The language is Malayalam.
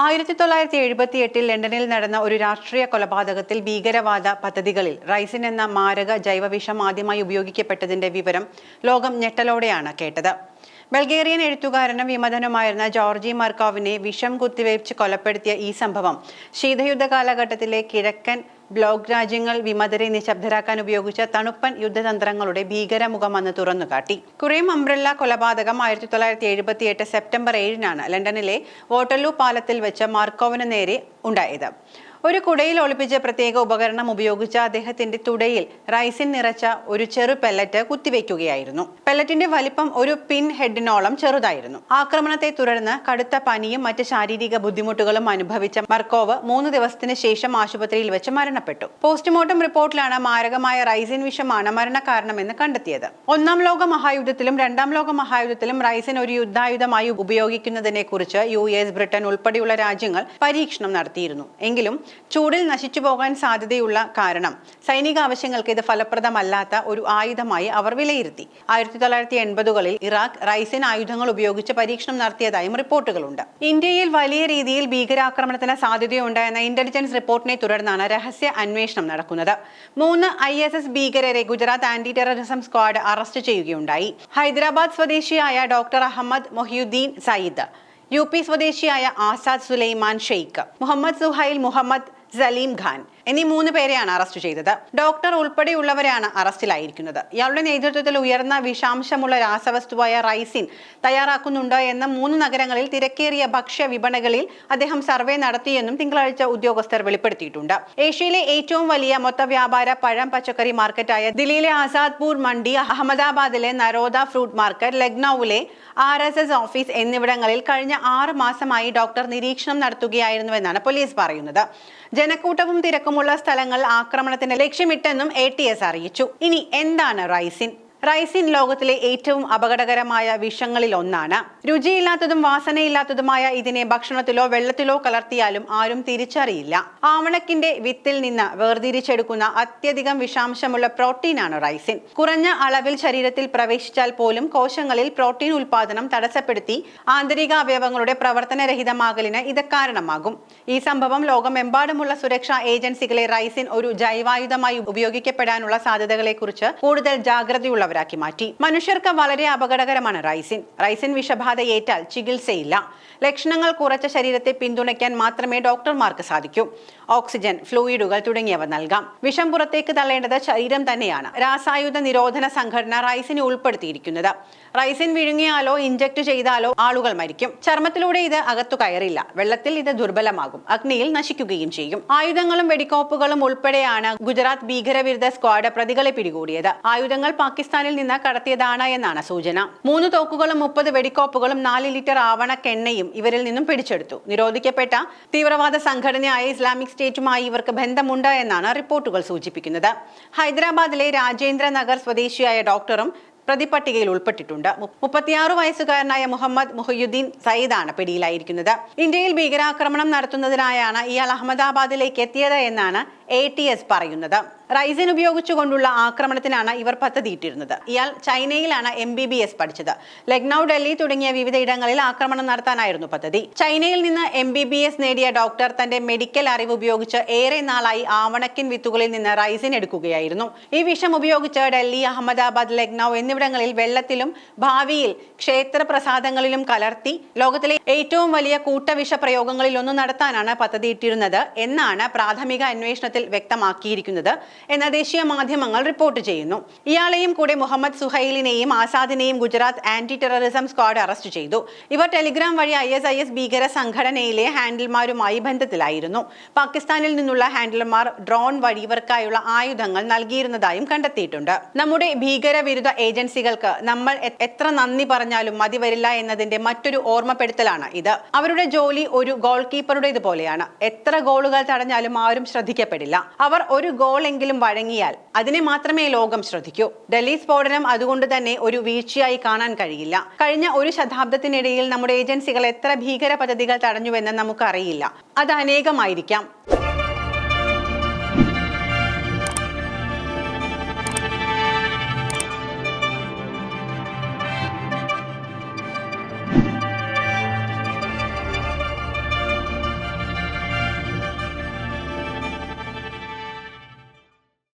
ആയിരത്തി തൊള്ളായിരത്തി എഴുപത്തി എട്ടിൽ ലണ്ടനിൽ നടന്ന ഒരു രാഷ്ട്രീയ കൊലപാതകത്തിൽ ഭീകരവാദ പദ്ധതികളിൽ റൈസിൻ എന്ന മാരക ജൈവവിഷം ആദ്യമായി ഉപയോഗിക്കപ്പെട്ടതിന്റെ വിവരം ലോകം ഞെട്ടലോടെയാണ് കേട്ടത്. ബൾഗേറിയൻ എഴുത്തുകാരനും വിമതനുമായിരുന്ന ജോർജി മർക്കോവിനെ വിഷം കുത്തിവെച്ച് കൊലപ്പെടുത്തിയ ഈ സംഭവം. ശീതയുദ്ധ കാലഘട്ടത്തിലെ കിഴക്കൻ ബ്ലോക്ക് രാജ്യങ്ങൾ വിമതരെ നിശബ്ദരാക്കാൻ ഉപയോഗിച്ച തണുപ്പൻ യുദ്ധതന്ത്രങ്ങളുടെ ഭീകരമുഖമെന്ന് തുറന്നുകാട്ടി. കുറേം അംബ്രല്ല കൊലപാതകം ആയിരത്തി തൊള്ളായിരത്തി എഴുപത്തി എട്ട് സെപ്റ്റംബർ ഏഴിനാണ് ലണ്ടനിലെ വോട്ടർലൂ പാലത്തിൽ വെച്ച് മാർക്കോവിന് നേരെ ഉണ്ടായത്. ഒരു കുടയിൽ ഒളിപ്പിച്ച പ്രത്യേക ഉപകരണം ഉപയോഗിച്ച് അദ്ദേഹത്തിന്റെ തുടയിൽ റൈസിൻ നിറച്ച ഒരു ചെറു പെല്ലറ്റ് കുത്തിവെക്കുകയായിരുന്നു. പെല്ലറ്റിന്റെ വലിപ്പം ഒരു പിൻ ഹെഡിനോളം ചെറുതായിരുന്നു. ആക്രമണത്തെ തുടർന്ന് കടുത്ത പനിയും മറ്റ് ശാരീരിക ബുദ്ധിമുട്ടുകളും അനുഭവിച്ച മർക്കോവ് മൂന്ന് ദിവസത്തിന് ശേഷം ആശുപത്രിയിൽ വെച്ച് മരണപ്പെട്ടു. പോസ്റ്റ്മോർട്ടം റിപ്പോർട്ടിലാണ് മാരകമായ റൈസിൻ വിഷമാണ് മരണകാരണമെന്ന് കണ്ടെത്തിയത്. ഒന്നാം ലോക മഹായുദ്ധത്തിലും രണ്ടാം ലോക മഹായുദ്ധത്തിലും റൈസിൻ ഒരു യുദ്ധായുധമായി ഉപയോഗിക്കുന്നതിനെ കുറിച്ച് യു എസ് ബ്രിട്ടൻ ഉൾപ്പെടെയുള്ള രാജ്യങ്ങൾ പരീക്ഷണം നടത്തിയിരുന്നു. എങ്കിലും ചൂടിൽ നശിച്ചു പോകാൻ സാധ്യതയുള്ള കാരണം. സൈനിക ആവശ്യങ്ങൾക്ക് ഇത് ഫലപ്രദമല്ലാത്ത ഒരു ആയുധമായി അവർ വിലയിരുത്തി. ആയിരത്തി തൊള്ളായിരത്തി എൺപതുകളിൽ ഇറാഖ് റൈസിൻ ആയുധങ്ങൾ ഉപയോഗിച്ച് പരീക്ഷണം നടത്തിയതായും റിപ്പോർട്ടുകളുണ്ട്. ഇന്ത്യയിൽ വലിയ രീതിയിൽ ഭീകരാക്രമണത്തിന് സാധ്യതയുണ്ട് എന്ന ഇന്റലിജൻസ് റിപ്പോർട്ടിനെ തുടർന്നാണ് രഹസ്യ അന്വേഷണം നടക്കുന്നത്. മൂന്ന് ഐ എസ് എസ് ഭീകരരെ Gujarat anti terrorism squad arrest ചെയ്യുകയുണ്ടായി. ഹൈദരാബാദ് സ്വദേശിയായ doctor Ahmed Mohiuddin Sayyid. U P സ്വദേശിയായ ആസാദ് സുലൈമാൻ ഷെയ്ഖ് മുഹമ്മദ് സുഹൈൽ മുഹമ്മദ് സലീം ഖാൻ എന്നീ മൂന്ന് പേരെയാണ് അറസ്റ്റ് ചെയ്തത്. ഡോക്ടർ ഉൾപ്പെടെയുള്ളവരാണ് അറസ്റ്റിലായിരിക്കുന്നത് ഇയാളുടെ നേതൃത്വത്തിൽ ഉയർന്ന വിഷാംശമുള്ള രാസവസ്തുവായ റൈസിൻ തയ്യാറാക്കുന്നുണ്ട് എന്ന മൂന്ന് നഗരങ്ങളിൽ തിരക്കേറിയ ഭക്ഷ്യ വിപണികളിൽ അദ്ദേഹം സർവേ നടത്തിയെന്നും തിങ്കളാഴ്ച ഉദ്യോഗസ്ഥർ വെളിപ്പെടുത്തിയിട്ടുണ്ട്. ഏഷ്യയിലെ ഏറ്റവും വലിയ മൊത്ത വ്യാപാര പഴം പച്ചക്കറി മാർക്കറ്റായ ദില്ലിയിലെ ആസാദ്പൂർ മണ്ഡി അഹമ്മദാബാദിലെ നരോദ ഫ്രൂട്ട് മാർക്കറ്റ് ലക്നൌവിലെ ആർ എസ് എസ് ഓഫീസ് എന്നിവിടങ്ങളിൽ കഴിഞ്ഞ ആറ് മാസമായി ഡോക്ടർ നിരീക്ഷണം നടത്തുകയായിരുന്നുവെന്നാണ് പോലീസ് പറയുന്നത്. ജനക്കൂട്ടവും തിരക്കുമുള്ള സ്ഥലങ്ങൾ ആക്രമണത്തിന് ലക്ഷ്യമിട്ടെന്നും എ ടി എസ് അറിയിച്ചു. ഇനി എന്താണ് റൈസിൻ? റൈസിൻ ലോകത്തിലെ ഏറ്റവും അപകടകരമായ വിഷങ്ങളിൽ ഒന്നാണ്. രുചിയില്ലാത്തതും വാസനയില്ലാത്തതുമായ ഇതിനെ ഭക്ഷണത്തിലോ വെള്ളത്തിലോ കലർത്തിയാലും ആരും തിരിച്ചറിയില്ല. ആവണക്കിന്റെ വിത്തിൽ നിന്ന് വേർതിരിച്ചെടുക്കുന്ന അത്യധികം വിഷാംശമുള്ള പ്രോട്ടീനാണ് റൈസിൻ. കുറഞ്ഞ അളവിൽ ശരീരത്തിൽ പ്രവേശിച്ചാൽ പോലും കോശങ്ങളിൽ പ്രോട്ടീൻ ഉൽപാദനം തടസ്സപ്പെടുത്തി ആന്തരിക അവയവങ്ങളുടെ പ്രവർത്തനരഹിതമാകലിന് ഇത് കാരണമാകും. ഈ സംഭവം ലോകമെമ്പാടുമുള്ള സുരക്ഷാ ഏജൻസികളെ റൈസിൻ ഒരു ജൈവായുധമായി ഉപയോഗിക്കപ്പെടാനുള്ള സാധ്യതകളെക്കുറിച്ച് കൂടുതൽ ജാഗ്രതയുള്ള ഉള്ളവരാക്കി മാറ്റി. മനുഷ്യർക്ക് വളരെ അപകടകരമാണ് റൈസിൻ. റൈസിൻ വിഷബാധയേറ്റാൽ ചികിത്സയില്ല. ലക്ഷണങ്ങൾ കുറച്ച ശരീരത്തെ പിന്തുണയ്ക്കാൻ മാത്രമേ ഡോക്ടർമാർക്ക് സാധിക്കൂ. ഓക്സിജൻ ഫ്ലൂയിഡുകൾ തുടങ്ങിയവ നൽകാം. വിഷം പുറത്തേക്ക് തള്ളേണ്ടത് ശരീരം തന്നെയാണ്. രാസായുധ നിരോധന സംഘടന റൈസിനെ ഉൾപ്പെടുത്തിയിരിക്കുന്നത്. റൈസിൻ വിഴുങ്ങിയാലോ ഇഞ്ചക്ട് ചെയ്താലോ ആളുകൾ മരിക്കും. ചർമ്മത്തിലൂടെ ഇത് അകത്തു കയറില്ല. വെള്ളത്തിൽ ഇത് ദുർബലമാകും. അഗ്നിയിൽ നശിക്കുകയും ചെയ്യും. ആയുധങ്ങളും വെടിക്കോപ്പുകളും ഉൾപ്പെടെയാണ് ഗുജറാത്ത് ഭീകരവിരുദ്ധ സ്ക്വാഡ് പ്രതികളെ പിടികൂടിയത്. ആയുധങ്ങൾ പാകിസ്ഥാനിൽ നിന്ന് കടത്തിയതാണ് എന്നാണ് സൂചന. മൂന്ന് തോക്കുകളും മുപ്പത് വെടിക്കോപ്പുകളും നാല് ലിറ്റർ ആവണക്കെണ്ണയും ഇവരിൽ നിന്നും പിടിച്ചെടുത്തു. നിരോധിക്കപ്പെട്ട തീവ്രവാദ സംഘടനയായ ഇസ്ലാമിക് സ്റ്റേറ്റുമായി ഇവർക്ക് ബന്ധമുണ്ട് എന്നാണ് റിപ്പോർട്ടുകൾ സൂചിപ്പിക്കുന്നത്. ഹൈദരാബാദിലെ രാജേന്ദ്ര നഗർ സ്വദേശിയായ ഡോക്ടറും പ്രതിപട്ടികയിൽ ഉൾപ്പെട്ടിട്ടുണ്ട്. മുപ്പത്തിയാറ് വയസ്സുകാരനായ മുഹമ്മദ് മുഹയുദ്ദീൻ സയ്യിദാണ് പിടിയിലായിരിക്കുന്നത്. ഇന്ത്യയിൽ ഭീകരാക്രമണം നടത്തുന്നതിനായാണ് ഇയാൾ അഹമ്മദാബാദിലേക്ക് എത്തിയത് എന്നാണ് എ പറയുന്നത്. റൈസിൻ ഉപയോഗിച്ചുകൊണ്ടുള്ള ആക്രമണത്തിനാണ് ഇവർ പദ്ധതിയിട്ടിരുന്നത്. ഇയാൾ ചൈനയിലാണ് എം ബി ബി എസ് പഠിച്ചത്. ലക്നൗ ഡൽഹി തുടങ്ങിയ വിവിധ ഇടങ്ങളിൽ ആക്രമണം നടത്താനായിരുന്നു പദ്ധതി. ചൈനയിൽ നിന്ന് എം ബി ബി എസ് നേടിയ ഡോക്ടർ തന്റെ മെഡിക്കൽ അറിവ് ഉപയോഗിച്ച് ഏറെ നാളായി ആവണക്കിൻ വിത്തുകളിൽ നിന്ന് റൈസിൻ എടുക്കുകയായിരുന്നു. ഈ വിഷം ഉപയോഗിച്ച് ഡൽഹി അഹമ്മദാബാദ് ലക്നൗ എന്നിവിടങ്ങളിൽ വെള്ളത്തിലും ഭാവിയിൽ ക്ഷേത്രപ്രസാദങ്ങളിലും കലർത്തി ലോകത്തിലെ ഏറ്റവും വലിയ കൂട്ടവിഷ പ്രയോഗങ്ങളിൽ ഒന്ന് നടത്താനാണ് പദ്ധതിയിട്ടിരുന്നത് എന്നാണ് പ്രാഥമിക അന്വേഷണത്തിൽ വ്യക്തമാക്കിയിരിക്കുന്നത്. എന്ന ദേശീയ മാധ്യമങ്ങൾ റിപ്പോർട്ട് ചെയ്യുന്നു. ഇയാളെയും കൂടെ മുഹമ്മദ് സുഹൈലിനെയും ആസാദിനെയും Gujarat anti terrorism squad arrest ചെയ്തു. ഇവർ ടെലിഗ്രാം വഴി ഐ എസ് ഐ എസ് ഭീകര സംഘടനയിലെ ഹാൻഡിൽമാരുമായി ബന്ധത്തിലായിരുന്നു. പാകിസ്ഥാനിൽ നിന്നുള്ള ഹാൻഡിൽമാർ ഡ്രോൺ വഴി ഇവർക്കായുള്ള ആയുധങ്ങൾ നൽകിയിരുന്നതായും കണ്ടെത്തിയിട്ടുണ്ട്. നമ്മുടെ ഭീകരവിരുദ്ധ ഏജൻസികൾക്ക് നമ്മൾ എത്ര നന്ദി പറഞ്ഞാലും മതി വരില്ല എന്നതിന്റെ മറ്റൊരു ഓർമ്മപ്പെടുത്തലാണ് ഇത്. അവരുടെ ജോലി ഒരു ഗോൾ കീപ്പറുടേതുപോലെയാണ് എത്ര ഗോളുകൾ തടഞ്ഞാലും ആരും ശ്രദ്ധിക്കപ്പെടില്ല. അവർ ഒരു ഗോളെങ്കിലും വഴങ്ങിയാൽ അതിനെ മാത്രമേ ലോകം ശ്രദ്ധിക്കൂ. ഡൽഹി സ്ഫോടനം അതുകൊണ്ട് തന്നെ ഒരു വീഴ്ചയായി കാണാൻ കഴിയില്ല. കഴിഞ്ഞ ഒരു ശതാബ്ദത്തിനിടയിൽ നമ്മുടെ ഏജൻസികൾ എത്ര ഭീകര പദ്ധതികൾ തടഞ്ഞുവെന്ന് നമുക്കറിയില്ല. അത് അനേകമായിരിക്കാം.